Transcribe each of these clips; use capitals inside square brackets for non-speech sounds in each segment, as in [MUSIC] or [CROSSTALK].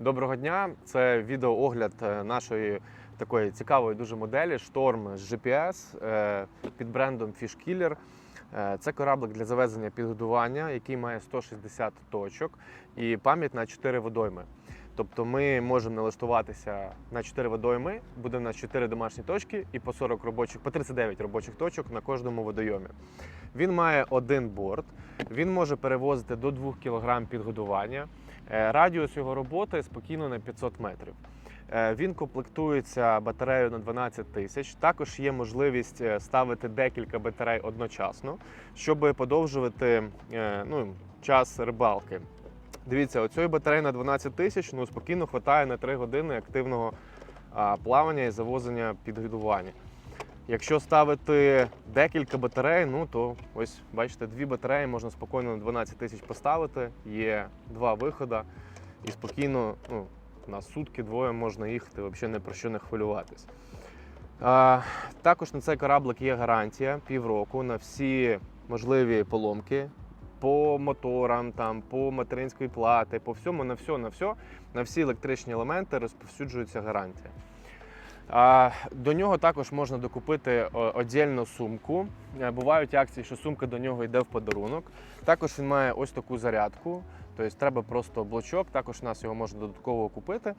Доброго дня! Це відеоогляд е, нашої такої цікавої дуже моделі шторм з GPS е, під брендом Fishkiller. Е, Це кораблик для завезення підгодування, який має 160 точок і пам'ять на 4 водойми. Тобто ми можемо налаштуватися на 4 водойми, буде у нас 4 домашні точки і по 40 робочих, по 39 робочих точок на кожному водойомі. Він має один борт, він може перевозити до 2 кг підгодування. Е, Радіус його роботи спокійно на 500 метрів. Е, Він комплектується батареєю на 12 тисяч. Також є можливість е, ставити декілька батарей одночасно, щоб подовжувати ну, час рибалки. Дивіться, оцієї батареї на 12 тисяч ну, спокійно вистачає на 3 години активного плавання і завозення підгодування. Якщо ставити декілька батарей, ну то ось бачите, дві батареї можна спокійно на 12 тисяч поставити. Є два виходи, і спокійно ну, на сутки двоє можна їхати, взагалі ні про що не хвилюватись. А, також на цей кораблик є гарантія півроку на всі можливі поломки по моторам, там, по материнської плати, по всьому, на все, на все, на всі електричні елементи розповсюджується гарантія. До нього також можна докупити о, отдільну сумку. Е, Бувають акції, що сумка до нього йде в подарунок. Також він має ось таку зарядку, тобто треба просто блочок, також нас його можна додатково купити.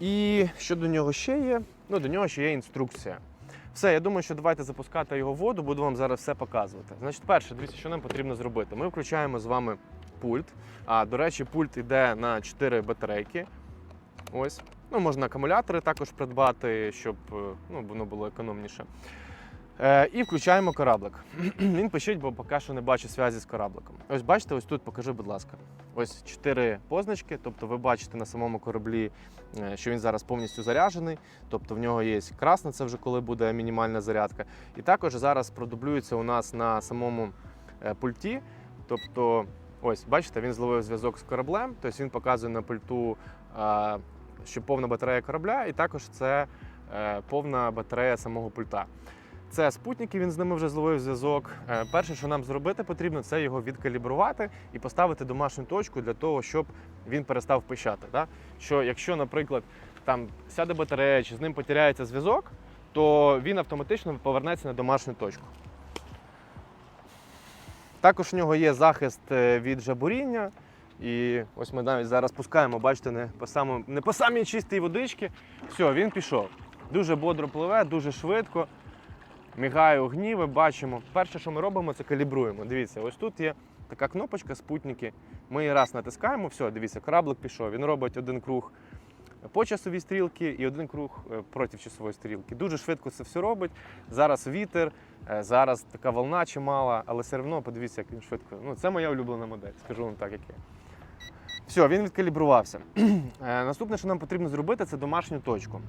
І що до нього ще є? Ну, до нього ще є інструкція. Все, я думаю, що давайте запускати його в воду, буду вам зараз все показувати. Значить, перше, дивіться, що нам потрібно зробити. Ми включаємо з вами пульт. А до речі, пульт йде на 4 батарейки. Ось. Ну, можна акумулятори також придбати, щоб е, ну, воно було економніше. Е, і включаємо кораблик. [CLEARS THROAT] Він пишіть, бо поки що не бачу зв'язі з корабликом. Ось бачите, ось тут покажи, будь ласка. Ось чотири позначки. Тобто ви бачите на самому кораблі, е, що він зараз повністю заряджений. Тобто в нього є красна, це вже коли буде мінімальна зарядка. І також зараз продублюється у нас на самому е, пульті. Тобто, ось бачите, він зловив зв'язок з кораблем, тобто він показує на пульту, що повна батарея корабля, і також це е, повна батарея самого пульта. Це спутники, він з ними вже зловив зв'язок. Е, Перше, що нам зробити потрібно, це його відкалібрувати і поставити домашню точку для того, щоб він перестав пищати. Да? Що якщо, наприклад, там сяде батарея чи з ним потеряється зв'язок, то він автоматично повернеться на домашню точку. Також у нього є захист е, від жабуріння. І ось ми навіть зараз пускаємо, бачите, не по самому, не по самій чистій водичці. Все, він пішов. Дуже бодро пливе, дуже швидко. Мігає огні, ви бачимо. Перше, що ми робимо, це калібруємо. Дивіться, ось тут є така кнопочка спутники. Ми її раз натискаємо, все, дивіться, кораблик пішов. Він робить один круг по часовій стрілці і один круг е, проти часової стрілки. Дуже швидко це все робить. Зараз вітер, е, зараз така волна чимала, але все одно подивіться, як він швидко. Ну, це моя улюблена модель, скажу вам так, як є. Все, він відкалібрувався. [CLEARS THROAT] Е, Наступне, що нам потрібно зробити, це домашню точку.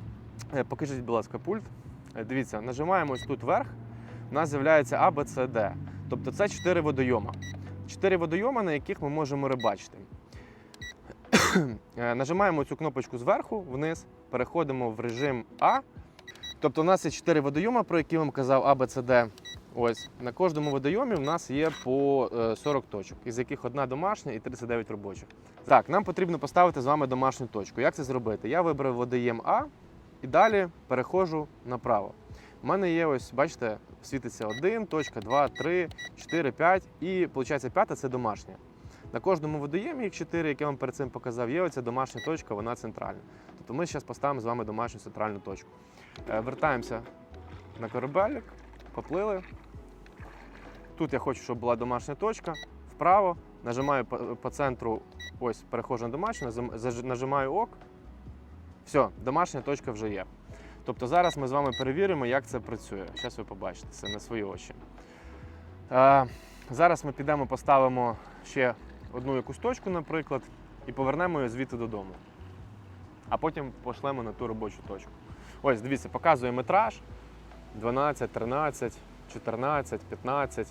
Е, Покажіть, будь ласка, пульт. Е, Дивіться, нажимаємо ось тут вверх, у нас з'являється А, Б, С, Д. Тобто це чотири водойома. Чотири водойома, на яких ми можемо рибачити. Нажимаємо цю кнопочку зверху вниз, переходимо в режим А. Тобто у нас є чотири водойома, про які вам казав А, Б, С, Д. Ось на кожному водойомі у нас є по е, 40 точок, із яких одна домашня і 39 робочих. Так, нам потрібно поставити з вами домашню точку. Як це зробити? Я вибрав водоєм А і далі переходжу направо. У мене є ось, бачите, світиться 1, точка, 2, 3, 4, 5 і виходить п'ята це домашня. На кожному водоємі, їх 4, як я вам перед цим показав, є оця домашня точка, вона центральна. Тобто ми зараз поставимо з вами домашню центральну точку. Е, Вертаємося на корабель, поплили. Тут я хочу, щоб була домашня точка. Вправо, нажимаю по, центру, ось переходжу на домашню, нажимаю ок. Все, домашня точка вже є. Тобто зараз ми з вами перевіримо, як це працює. Зараз ви побачите це на свої очі. Е, зараз ми підемо, поставимо ще одну якусь точку, наприклад, і повернемо її звідти додому. А потім пошлемо на ту робочу точку. Ось, дивіться, показує метраж 12, 13, 14, 15.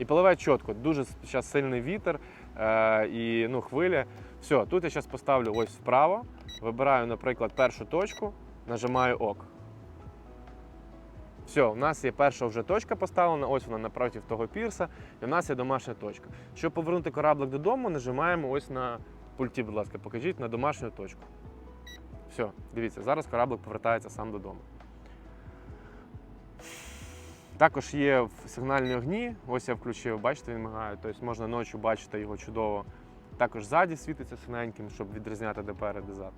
І пливе чітко. Дуже зараз сильний вітер е, і ну, хвиля. Все, тут я зараз поставлю ось вправо, вибираю, наприклад, першу точку, нажимаю ок. Все, у нас є перша вже точка поставлена, ось вона напроти того пірса, і в нас є домашня точка. Щоб повернути кораблик додому, нажимаємо ось на пульті, будь ласка, покажіть на домашню точку. Все, дивіться, зараз кораблик повертається сам додому. Також є сигнальні огні. Ось я включив, бачите, він мигає. Тобто можна ночі бачити його чудово. Також ззаді світиться синеньким, щоб відрізняти де перед, де зад.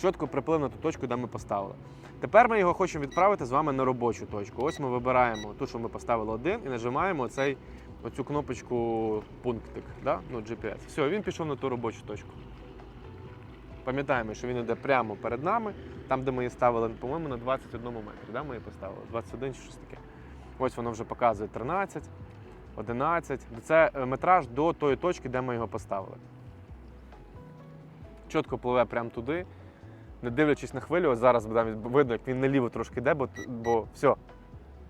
Чітко приплив на ту точку, де ми поставили. Тепер ми його хочемо відправити з вами на робочу точку. Ось ми вибираємо ту, що ми поставили один, і нажимаємо цей, оцю кнопочку пунктик, да? ну, GPS. Все, він пішов на ту робочу точку. Пам'ятаємо, що він йде прямо перед нами, там, де ми її ставили, по-моєму, на 21 метрі. Да? Ми її поставили. 21 чи щось таке. Ось воно вже показує 13, 11. Це е, метраж до тої точки, де ми його поставили. Чітко пливе прямо туди, не дивлячись на хвилю, ось зараз видно, як він наліво трошки йде, бо, бо все.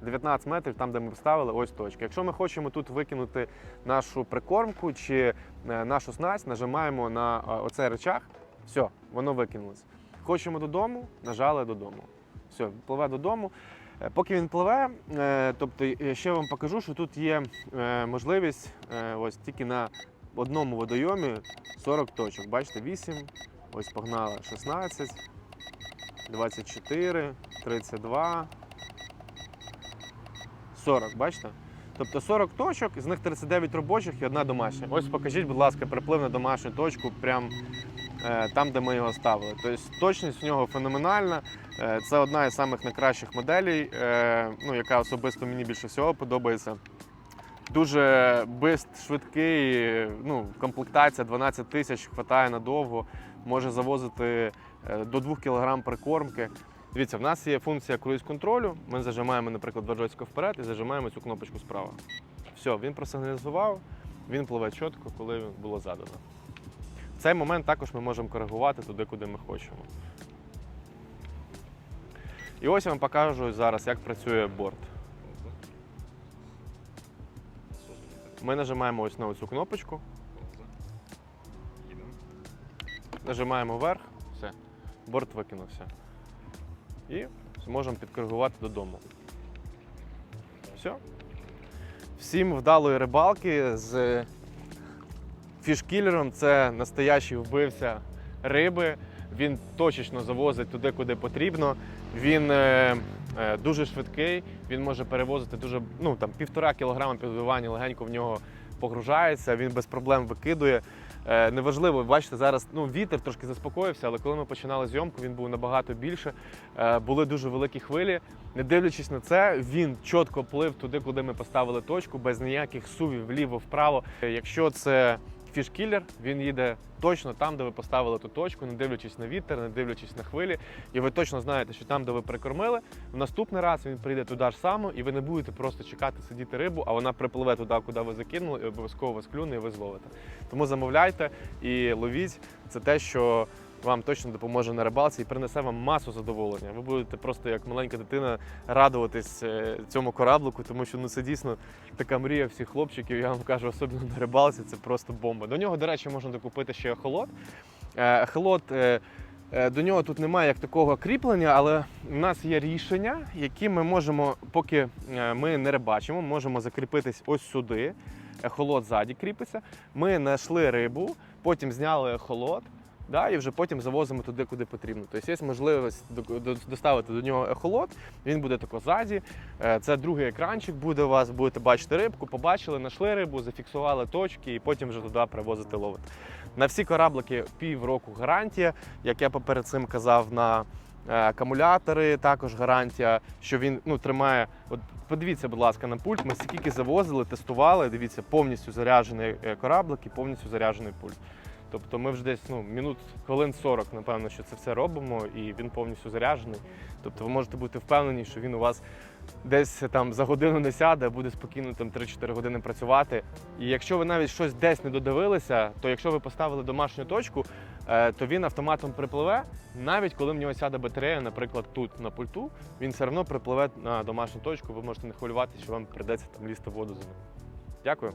19 метрів, там, де ми поставили, ось точка. Якщо ми хочемо тут викинути нашу прикормку чи е, нашу снасть, нажимаємо на е, оцей речах, все, воно викинулось. Хочемо додому, нажали додому. Все, пливе додому. Е, Поки він пливе, е, тобто ще вам покажу, що тут є е, можливість ось тільки на одному водойомі 40 точок. Бачите, 8, ось погнали 16, 24, 32, 40, бачите? Тобто 40 точок, з них 39 робочих і одна домашня. Ось покажіть, будь ласка, приплив на домашню точку, прямо там, де ми його ставили. Тобто точність в нього феноменальна. Е, Це одна із самих найкращих моделей, е, ну, яка особисто мені більше всього подобається. Дуже бист, швидкий, ну, комплектація 12 тисяч, хватає надовго, може завозити е, до 2 кг прикормки. Дивіться, в нас є функція круїз-контролю. Ми зажимаємо, наприклад, два вперед і зажимаємо цю кнопочку справа. Все, він просигналізував, він пливе чітко, коли було задано. В цей момент також ми можемо коригувати туди, куди ми хочемо. І ось я вам покажу зараз, як працює борт. Ми нажимаємо ось на цю кнопочку, нажимаємо вверх, все, борт викинувся. І зможемо підкоригувати додому. Все. Всім вдалої рибалки з фішкілером. Це настоящий вбивця риби. Він точечно завозить туди, куди потрібно. Він е, е, дуже швидкий, він може перевозити дуже ну там півтора кілограма підгодування легенько в нього погружається, він без проблем викидує. Е, неважливо, бачите, зараз ну, вітер трошки заспокоївся, але коли ми починали зйомку, він був набагато більше. Були дуже великі хвилі. Не дивлячись на це, він чітко плив туди, куди ми поставили точку, без ніяких сувів вліво-вправо. Якщо це фішкілер, він їде точно там, де ви поставили ту точку, не дивлячись на вітер, не дивлячись на хвилі. І ви точно знаєте, що там, де ви прикормили, в наступний раз він прийде туди ж само, і ви не будете просто чекати сидіти рибу, а вона припливе туди, куди ви закинули, і обов'язково вас клюне, і ви зловите. Тому замовляйте і ловіть. Це те, що вам точно допоможе на рибалці і принесе вам масу задоволення. Ви будете просто як маленька дитина радуватись е, цьому кораблику, тому що ну це дійсно така мрія всіх хлопчиків. Я вам кажу, особливо на рибалці, це просто бомба. До нього, до речі, можна докупити ще ехолот. Е, Ехолот. е, До нього тут немає як такого кріплення, але в нас є рішення, які ми можемо, поки ми не рибачимо, можемо закріпитись ось сюди. Ехолот ззаді кріпиться. Ми знайшли рибу, потім зняли ехолот. Да, і вже потім завозимо туди, куди потрібно. Тобто є можливість до- до- доставити до нього ехолот, він буде тако. Е, Це другий екранчик буде у вас, будете бачити рибку, побачили, знайшли рибу, зафіксували точки і потім вже туди привозити ловити. На всі кораблики півроку гарантія, як я поперед цим казав, на е, акумулятори також гарантія, що він ну, тримає. От подивіться, будь ласка, на пульт. Ми скільки завозили, тестували. Дивіться, повністю заряджений е, кораблик і повністю заряджений пульт. Тобто ми вже десь ну, минут хвилин 40, напевно, що це все робимо, і він повністю заряджений. Тобто ви можете бути впевнені, що він у вас десь там за годину не сяде, буде спокійно там 3-4 години працювати. І якщо ви навіть щось десь не додивилися, то якщо ви поставили домашню точку, е, то він автоматом припливе, навіть коли в нього сяде батарея, наприклад, тут на пульту, він все одно припливе на домашню точку. Ви можете не хвилюватися, що вам прийдеться там лізти воду за ним. Дякую.